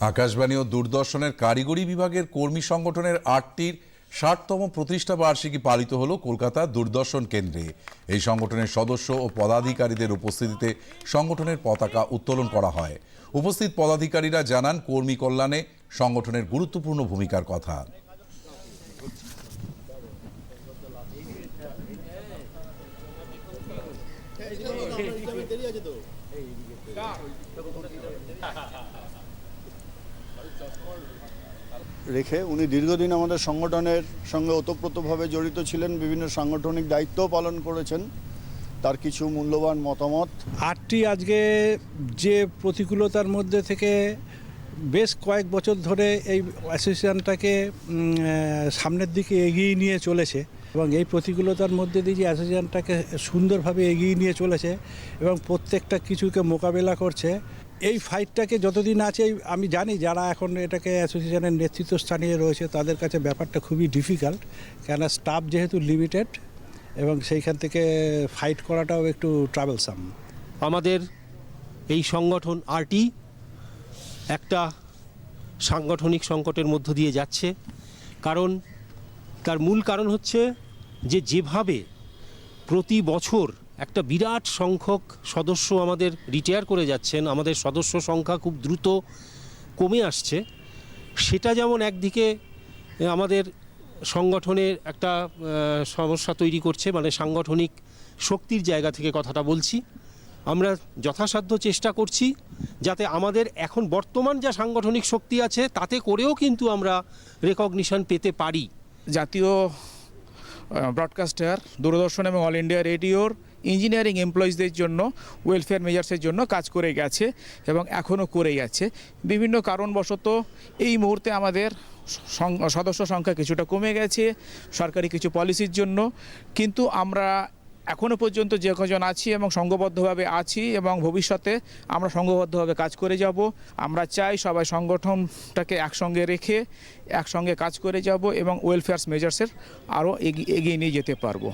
আকাশবাণী ও দূরদর্শনের কারিগরি বিভাগের কর্মী সংগঠনের আটটির ষাটতম প্রতিষ্ঠা বার্ষিকী পালিত হল কলকাতা দূরদর্শন কেন্দ্রে এই সংগঠনের সদস্য ও পদাধিকারীদের উপস্থিতিতে সংগঠনের পতাকা উত্তোলন করা হয় উপস্থিত পদাধিকারীরা জানান কর্মী কল্যাণে সংগঠনের গুরুত্বপূর্ণ ভূমিকার কথা রেখে উনি দীর্ঘদিন আমাদের সংগঠনের সঙ্গে ওতপ্রোতভাবে জড়িত ছিলেন, বিভিন্ন সাংগঠনিক দায়িত্বও পালন করেছেন। তার কিছু মূল্যবান মতামত। আটটি আজকে যে প্রতিকূলতার মধ্যে থেকে বেশ কয়েক বছর ধরে এই অ্যাসোসিয়েশনটাকে সামনের দিকে এগিয়ে নিয়ে চলেছে এবং এই প্রতিকূলতার মধ্যে দিয়ে যে অ্যাসোসিয়েশনটাকে সুন্দরভাবে এগিয়ে নিয়ে চলেছে এবং প্রত্যেকটা কিছুকে মোকাবেলা করছে। এই ফাইটটাকে যতদিন আছে, আমি জানি যারা এখন এটাকে অ্যাসোসিয়েশনের নেতৃত্বস্থানীয় রয়েছে, তাদের কাছে ব্যাপারটা খুবই ডিফিকাল্ট কেন স্টাফ যেহেতু লিমিটেড এবং সেইখান থেকে ফাইট করাটাও একটু ট্রাভেলসাম আমাদের এই সংগঠন আরটি একটা সাংগঠনিক সংকটের মধ্য দিয়ে যাচ্ছে। কারণ, তার মূল কারণ হচ্ছে যে যেভাবে প্রতি বছর একটা বিরাট সংখ্যক সদস্য আমাদের রিটায়ার করে যাচ্ছেন। আমাদের সদস্য সংখ্যা খুব দ্রুত কমে আসছে। সেটা যেমন একদিকে আমাদের সংগঠনের একটা সমস্যা তৈরি করছে মানে সাংগঠনিক শক্তির জায়গা থেকে কথাটা বলছি। আমরা যথাসাধ্য চেষ্টা করছি যাতে আমাদের এখন বর্তমান যা সাংগঠনিক শক্তি আছে, তাতে করেও কিন্তু আমরা রেকগনিশন পেতে পারি। জাতীয় ব্রডকাস্টার দূরদর্শন এবং অল ইন্ডিয়া রেডিওর ইঞ্জিনিয়ারিং এমপ্লয়িজদের জন্য ওয়েলফেয়ার মেজার্সের জন্য কাজ করে গেছে এবং এখনও করে যাচ্ছে। বিভিন্ন কারণবশত এই মুহূর্তে আমাদের সদস্য সংখ্যা কিছুটা কমে গেছে, সরকারি কিছু পলিসির জন্য। কিন্তু আমরা এখনও পর্যন্ত যে কজন আছি এবং সংঘবদ্ধভাবে আছি এবং ভবিষ্যতে আমরা সংঘবদ্ধভাবে কাজ করে যাব, আমরা চাই সবাই সংগঠনটাকে একসঙ্গে রেখে একসঙ্গে কাজ করে যাব এবং ওয়েলফেয়ার মেজার্সের আরও এগিয়ে নিয়ে যেতে পারব।